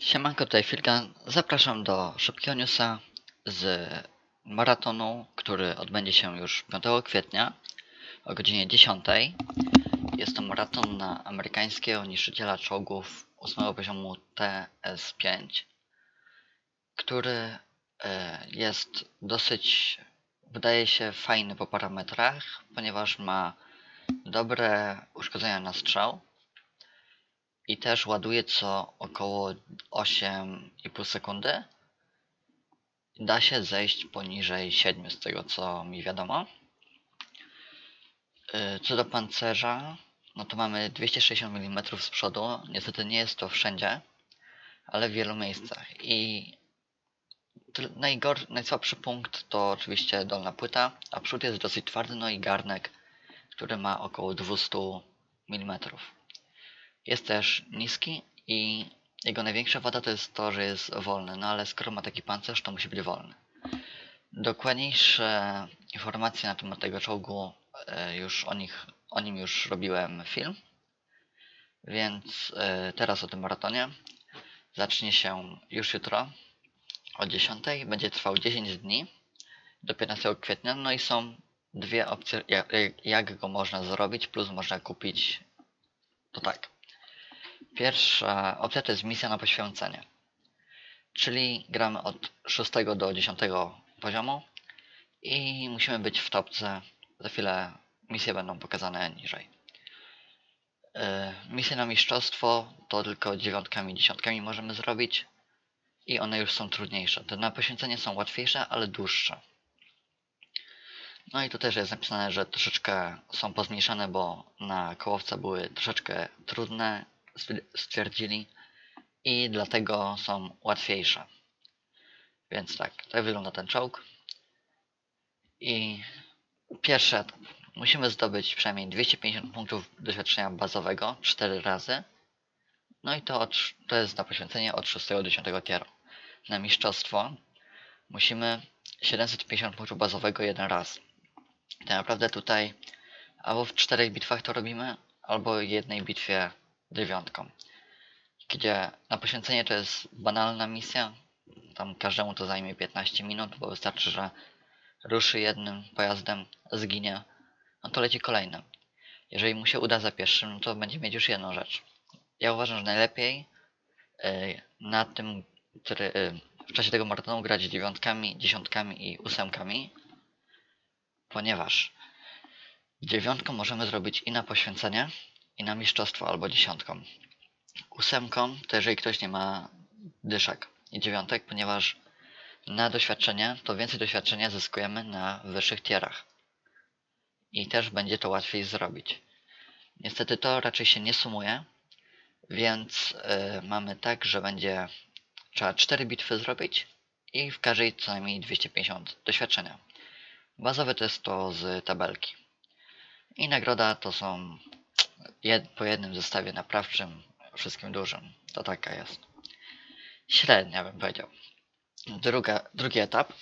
Siemanko, tutaj Filgan. Zapraszam do szybkiego newsa z maratonu, który odbędzie się już 5 kwietnia o godzinie 10. Jest to maraton na amerykańskiego niszczyciela czołgów 8 poziomu TS5, który e, jest dosyć, wydaje się, fajny po parametrach, ponieważ ma dobre uszkodzenia na strzał i też ładuje co około 8,5 sekundy. Da się zejść poniżej 7 z tego co mi wiadomo. Yy, Co do pancerza, no to mamy 260 mm z przodu. Niestety nie jest to wszędzie, ale w wielu miejscach. I najgor- najsłabszy punkt to oczywiście dolna płyta, a przód jest dosyć twardy, no i garnek, który ma około 200 mm. Jest też niski i jego największa wada to jest to, że jest wolny, no ale skoro ma taki pancerz, to musi być wolny. Dokładniejsze informacje na temat tego czołgu, e, już o, nich, o nim już robiłem film, więc e, teraz o tym maratonie. Zacznie się już jutro o 10. Będzie trwał 10 dni do 15 kwietnia. No i są dwie opcje, jak, jak go można zrobić, plus można kupić to tak. Pierwsza opcja to jest misja na poświęcenie. Czyli gramy od 6 do 10 poziomu i musimy być w topce. Za chwilę misje będą pokazane niżej. Yy, misje na mistrzostwo to tylko dziewiątkami, dziesiątkami możemy zrobić i one już są trudniejsze. Te na poświęcenie są łatwiejsze, ale dłuższe. No i tu też jest napisane, że troszeczkę są pozmniejszane, bo na kołowce były troszeczkę trudne, stwierdzili, i dlatego są łatwiejsze. Więc tak, tak wygląda ten czołg. I pierwszy etap. Musimy zdobyć przynajmniej 250 punktów doświadczenia bazowego 4 razy. No i to, od, to jest na poświęcenie od 6 do 10 tieru. Na mistrzostwo musimy 750 punktów bazowego jeden raz. Tak naprawdę tutaj albo w czterech bitwach to robimy, albo jednej bitwie dziewiątką. Gdzie na poświęcenie to jest banalna misja. Tam każdemu to zajmie 15 minut, bo wystarczy, że ruszy jednym pojazdem, zginie, no to leci kolejnym. Jeżeli mu się uda za pierwszym, to będzie mieć już jedną rzecz. Ja uważam, że najlepiej yy, na tym, yy, w czasie tego maratonu grać dziewiątkami, dziesiątkami i ósemkami, ponieważ dziewiątką możemy zrobić i na poświęcenie, i na mistrzostwo albo dziesiątką. Ósemką to jeżeli ktoś nie ma dyszek i dziewiątek, ponieważ na doświadczenie to więcej doświadczenia zyskujemy na wyższych tierach. I też będzie to łatwiej zrobić. Niestety to raczej się nie sumuje, więc yy, mamy tak, że będzie trzeba 4 bitwy zrobić i w każdej co najmniej 250 doświadczenia. Bazowe to jest to z tabelki. I nagroda to są jed, po jednym zestawie naprawczym, wszystkim dużym. To taka jest. Średnia bym powiedział. Druga, drugi etap,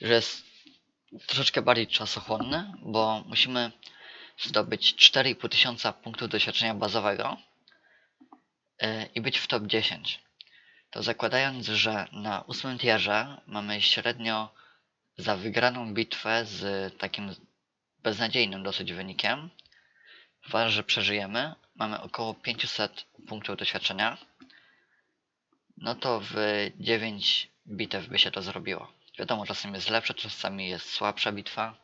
że jest troszeczkę bardziej czasochłonny, bo musimy zdobyć 4,5 tysiąca punktów doświadczenia bazowego yy, i być w top 10. To zakładając, że na ósmym tierze mamy średnio za wygraną bitwę z takim beznadziejnym dosyć wynikiem, uważam, że przeżyjemy, mamy około 500 punktów doświadczenia, no to w 9 bitew by się to zrobiło. Wiadomo, czasem jest lepsza, czasami jest słabsza bitwa,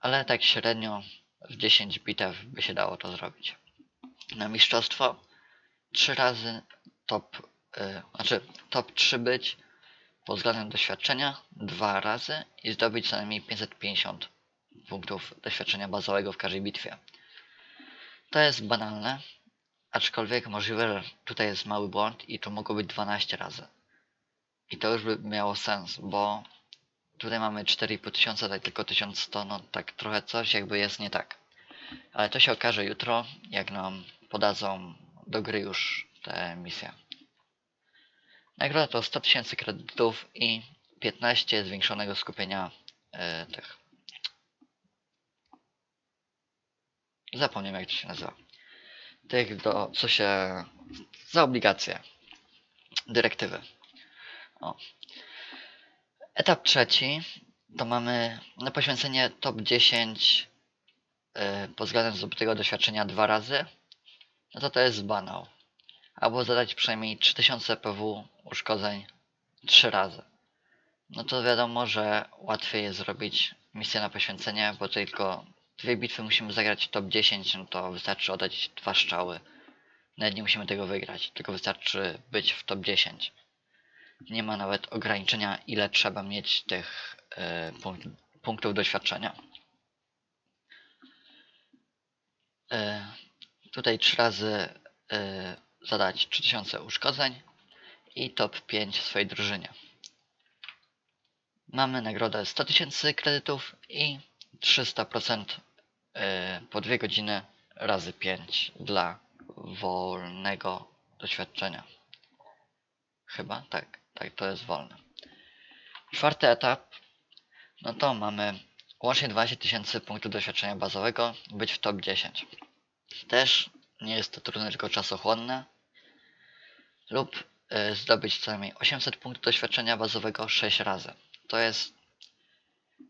ale tak średnio w 10 bitew by się dało to zrobić. Na mistrzostwo 3 razy top, yy, znaczy top 3 być pod względem doświadczenia 2 razy i zdobyć co najmniej 550 punktów doświadczenia bazowego w każdej bitwie. To jest banalne, aczkolwiek możliwe, że tutaj jest mały błąd i to mogło być 12 razy. I to już by miało sens, bo tutaj mamy 4,5 tysiąca, tutaj tylko 1100, no tak trochę coś jakby jest nie tak. Ale to się okaże jutro, jak nam podadzą do gry już te misje. Nagroda to 100 tysięcy kredytów i 15 zwiększonego skupienia yy, tych. Zapomniałem jak to się nazywa. Tych do, co się, za obligacje. dyrektywy. O. Etap trzeci to mamy na poświęcenie top 10 yy, pod względem zdobytego doświadczenia dwa razy. No to to jest banał. Albo zadać przynajmniej 3000 PW uszkodzeń trzy razy. No to wiadomo, że łatwiej jest zrobić misję na poświęcenie, bo tylko dwie bitwy musimy zagrać top 10, no to wystarczy oddać dwa strzały. Nawet nie musimy tego wygrać, tylko wystarczy być w top 10. Nie ma nawet ograniczenia, ile trzeba mieć tych y, punk punktów doświadczenia. Y, tutaj trzy razy y, zadać 3000 uszkodzeń i top 5 w swojej drużynie. Mamy nagrodę 100 tysięcy kredytów i 300% po 2 godziny razy 5 dla wolnego doświadczenia. Chyba tak, tak to jest wolne. Czwarty etap, no to mamy łącznie 12 tysięcy punktów doświadczenia bazowego, być w top 10. Też nie jest to trudne, tylko czasochłonne. Lub y, zdobyć co najmniej 800 punktów doświadczenia bazowego 6 razy. To jest,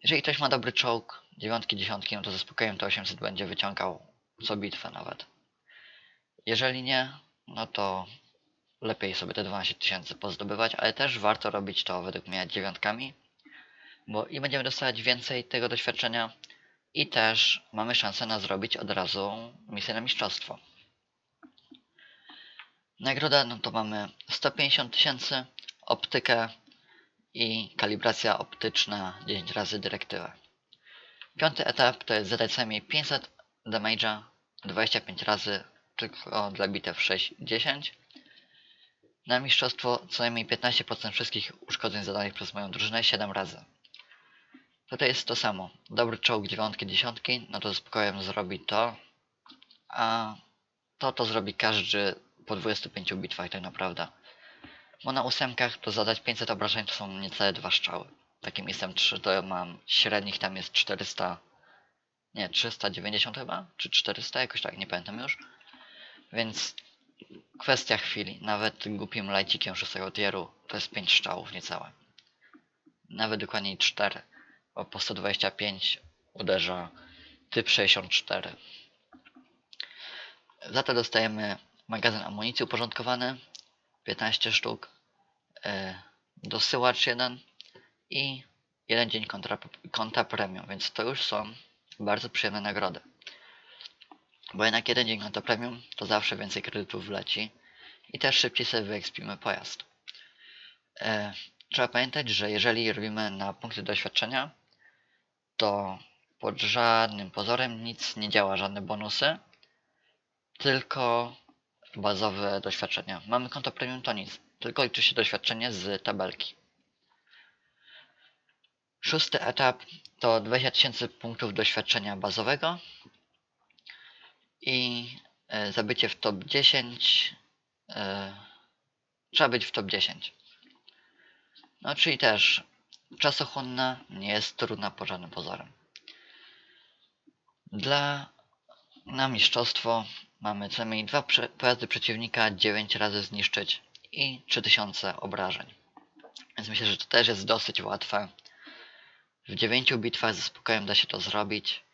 jeżeli ktoś ma dobry czołg, dziewiątki, dziesiątki, no to ze spokojem to 800 będzie wyciągał co bitwę nawet. Jeżeli nie, no to lepiej sobie te 12 tysięcy pozdobywać, ale też warto robić to według mnie dziewiątkami, bo i będziemy dostawać więcej tego doświadczenia i też mamy szansę na zrobić od razu misję na mistrzostwo. Nagroda, no to mamy 150 tysięcy, optykę i kalibracja optyczna 10 razy dyrektywę. Piąty etap to jest zadać najmniej 500 damage'a 25 razy tylko dla bitew 6-10. Na mistrzostwo co najmniej 15% wszystkich uszkodzeń zadanych przez moją drużynę 7 razy. Tutaj jest to samo. Dobry czołg dziewiątki, dziesiątki, no to spokojnie zrobi to. A to to zrobi każdy po 25 bitwach tak naprawdę. Bo na ósemkach to zadać 500 obrażeń to są niecałe dwa strzały. Takim jestem 3 to mam średnich tam jest 400 nie 390 chyba, czy 400 jakoś tak, nie pamiętam już. Więc kwestia chwili. Nawet głupim lajcikiem 6 tieru to jest 5 strzałów niecałe. Nawet dokładniej 4, bo po 125 uderza typ 64. Za to dostajemy magazyn amunicji uporządkowany, 15 sztuk, yy, dosyłacz 1 i jeden dzień kontra, konta premium, więc to już są bardzo przyjemne nagrody. Bo jednak jeden dzień konta premium to zawsze więcej kredytów wleci i też szybciej sobie wyekspimy pojazd. E, trzeba pamiętać, że jeżeli robimy na punkty doświadczenia, to pod żadnym pozorem nic nie działa, żadne bonusy, tylko bazowe doświadczenia. Mamy konto premium, to nic, tylko liczy się doświadczenie z tabelki. Szósty etap to 20 tysięcy punktów doświadczenia bazowego i e, zabycie w top 10 e, trzeba być w top 10. No czyli też czasochłonna, nie jest trudna po żadnym pozorem. Dla na mistrzostwo mamy co najmniej dwa pojazdy przeciwnika 9 razy zniszczyć i 3000 obrażeń. Więc myślę, że to też jest dosyć łatwe. W 9 bitwach ze spokojem da się to zrobić.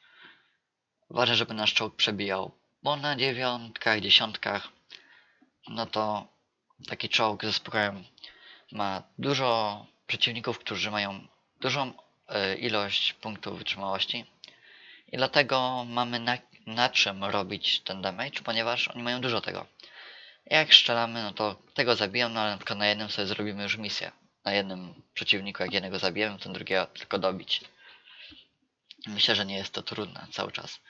Ważne, żeby nasz czołg przebijał bo na dziewiątkach, dziesiątkach, no to taki czołg ze spokojem ma dużo przeciwników, którzy mają dużą y, ilość punktów wytrzymałości i dlatego mamy na, na czym robić ten damage, ponieważ oni mają dużo tego. Jak strzelamy, no to tego zabiją, no ale na przykład na jednym sobie zrobimy już misję. Na jednym przeciwniku, jak jednego zabijemy, to drugiego tylko dobić. Myślę, że nie jest to trudne cały czas.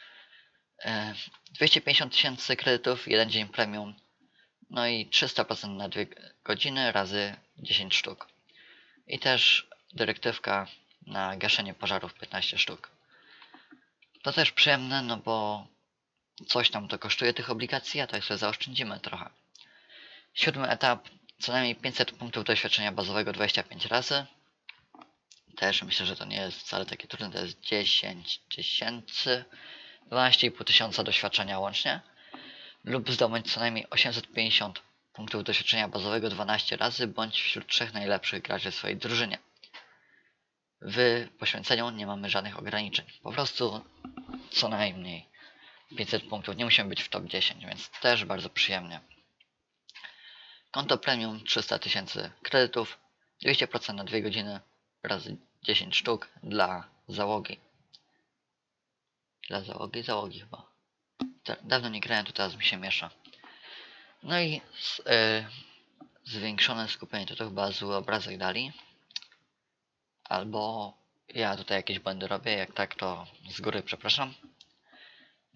250 e, tysięcy kredytów, jeden dzień premium, no i 300% na 2 godziny razy 10 sztuk. I też dyrektywka na gaszenie pożarów 15 sztuk. To też przyjemne, no bo coś tam to kosztuje tych obligacji, a tak sobie zaoszczędzimy trochę. Siódmy etap, co najmniej 500 punktów doświadczenia bazowego 25 razy. Też myślę, że to nie jest wcale takie trudne, to jest 10 tysięcy 12,5 tysiąca doświadczenia łącznie lub zdobądź co najmniej 850 punktów doświadczenia bazowego 12 razy, bądź wśród trzech najlepszych graczy w swojej drużynie. W poświęceniu nie mamy żadnych ograniczeń. Po prostu co najmniej 500 punktów. Nie musimy być w top 10, więc też bardzo przyjemnie. Konto premium 300 tysięcy kredytów, 200% na 2 godziny razy 10 sztuk dla załogi. Dla załogi? Załogi chyba. Da- Dawno nie grałem, to teraz mi się miesza. No i z, y, zwiększone skupienie, to to chyba zły obrazek dali. Albo ja tutaj jakieś błędy robię, jak tak to z góry przepraszam.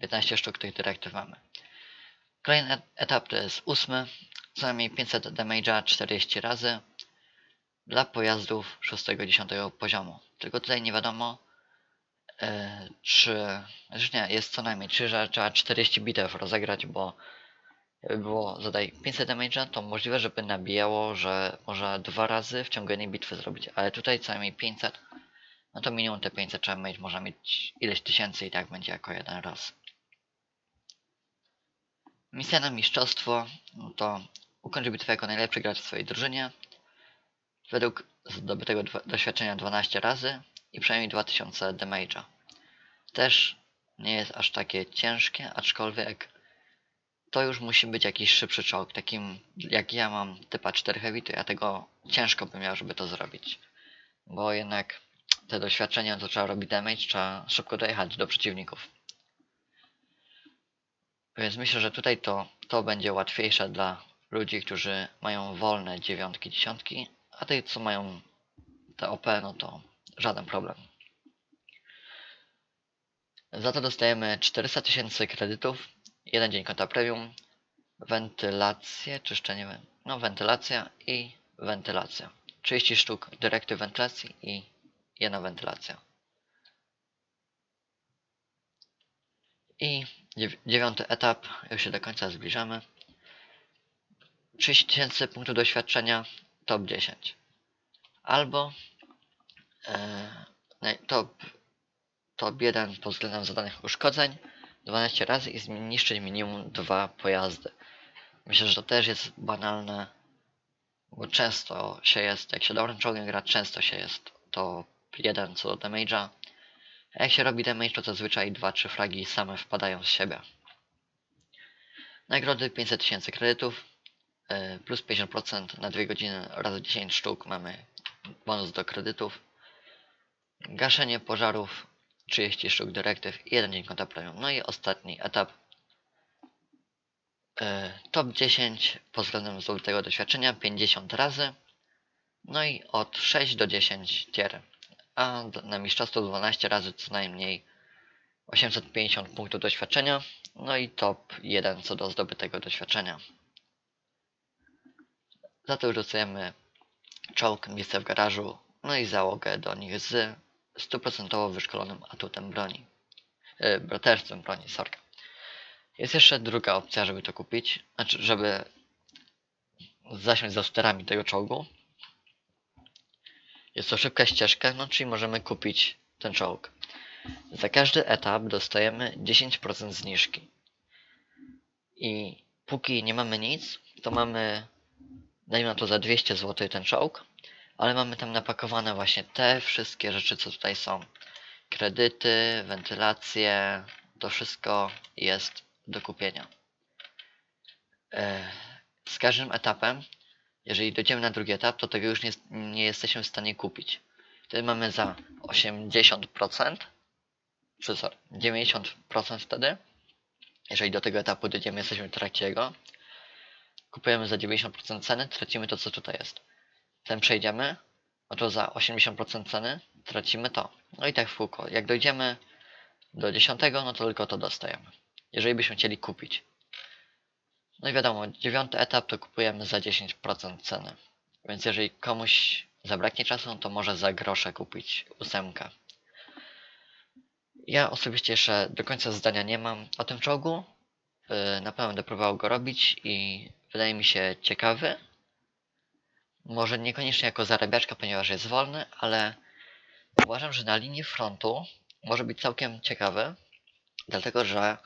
15 sztuk tych dyrektyw mamy. Kolejny et- etap to jest ósmy, co najmniej 500 damage'a 40 razy dla pojazdów 6-10 poziomu. Tylko tutaj nie wiadomo, e, czy. Znaczy nie, jest co najmniej, czy że trzeba 40 bitew rozegrać, bo było zadaj 500 damage'a, to możliwe, żeby nabijało, że można dwa razy w ciągu jednej bitwy zrobić, ale tutaj co najmniej 500, no to minimum te 500 trzeba mieć, można mieć ileś tysięcy i tak będzie jako jeden raz. Misja na mistrzostwo, no to ukończy bitwę jako najlepszy gracz w swojej drużynie, według zdobytego doświadczenia 12 razy i przynajmniej 2000 damage'a. Też nie jest aż takie ciężkie, aczkolwiek to już musi być jakiś szybszy czołg. Takim jak ja mam typa 4 heavy, to ja tego ciężko bym miał, żeby to zrobić. Bo jednak te doświadczenia to trzeba robić damage, trzeba szybko dojechać do przeciwników. Więc myślę, że tutaj to, to będzie łatwiejsze dla ludzi, którzy mają wolne dziewiątki, dziesiątki, a tych, co mają te OP, no to żaden problem. Za to dostajemy 400 tysięcy kredytów, jeden dzień konta premium, wentylację, czyszczenie, no wentylacja i wentylacja. 30 sztuk dyrektyw wentylacji i jedna wentylacja. I dziew- dziewiąty etap, już się do końca zbliżamy. 30 tysięcy punktów doświadczenia, top 10. Albo e, top, top 1 pod względem zadanych uszkodzeń 12 razy i zniszczyć minimum dwa pojazdy. Myślę, że to też jest banalne, bo często się jest, jak się dobrym czołgiem gra, często się jest to jeden co do damage'a. A jak się robi damage, to zazwyczaj 2-3 fragi same wpadają z siebie. Nagrody 500 tysięcy kredytów, e, plus 50% na 2 godziny razy 10 sztuk mamy bonus do kredytów. Gaszenie pożarów 30 sztuk dyrektyw 1 dzień konta. No i ostatni etap. E, Top 10 pod względem zdobytego doświadczenia 50 razy. No i od 6 do 10 tier. A na mistrzostwo 12 razy co najmniej 850 punktów doświadczenia. No i top 1 co do zdobytego doświadczenia. Za to dostajemy czołg, miejsce w garażu, no i załogę do nich z stuprocentowo wyszkolonym atutem broni. Yy, braterstwem broni, sorka. Jest jeszcze druga opcja, żeby to kupić, znaczy, żeby zasiąść za sterami tego czołgu. Jest to szybka ścieżka, no czyli możemy kupić ten czołg. Za każdy etap dostajemy 10% zniżki. I póki nie mamy nic, to mamy, dajmy na to za 200 zł ten czołg, ale mamy tam napakowane właśnie te wszystkie rzeczy, co tutaj są. Kredyty, wentylacje, to wszystko jest do kupienia. E, Z każdym etapem, jeżeli dojdziemy na drugi etap, to tego już nie, nie jesteśmy w stanie kupić. Wtedy mamy za 80%, czy sorry, 90% wtedy. Jeżeli do tego etapu dojdziemy, jesteśmy w trakcie jego. Kupujemy za 90% ceny, tracimy to, co tutaj jest. Ten przejdziemy, no to za 80% ceny tracimy to. No i tak w kółko. Jak dojdziemy do 10, no to tylko to dostajemy. Jeżeli byśmy chcieli kupić. No i wiadomo, dziewiąty etap to kupujemy za 10% ceny. Więc jeżeli komuś zabraknie czasu, no to może za grosze kupić ósemkę. Ja osobiście jeszcze do końca zdania nie mam o tym czołgu. Yy, Na pewno będę próbował go robić i wydaje mi się ciekawy. Może niekoniecznie jako zarabiaczka, ponieważ jest wolny, ale uważam, że na linii frontu może być całkiem ciekawy, dlatego że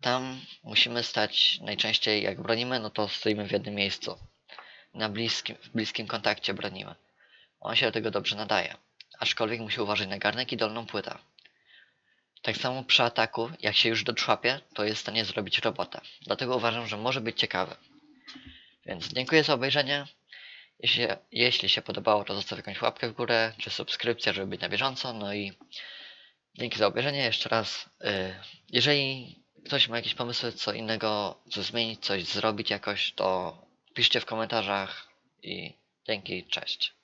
Tam musimy stać najczęściej jak bronimy, no to stoimy w jednym miejscu. Na bliskim, w bliskim kontakcie bronimy. On się do tego dobrze nadaje. Aczkolwiek musi uważać na garnek i dolną płytę. Tak samo przy ataku, jak się już doczłapie, to jest w stanie zrobić robotę. Dlatego uważam, że może być ciekawy. Więc dziękuję za obejrzenie. Jeśli, jeśli się podobało, to zostaw jakąś łapkę w górę, czy subskrypcję, żeby być na bieżąco. No i dzięki za obejrzenie jeszcze raz. y, Jeżeli ktoś ma jakieś pomysły, co innego, co zmienić, coś zrobić jakoś, to piszcie w komentarzach i dzięki, cześć.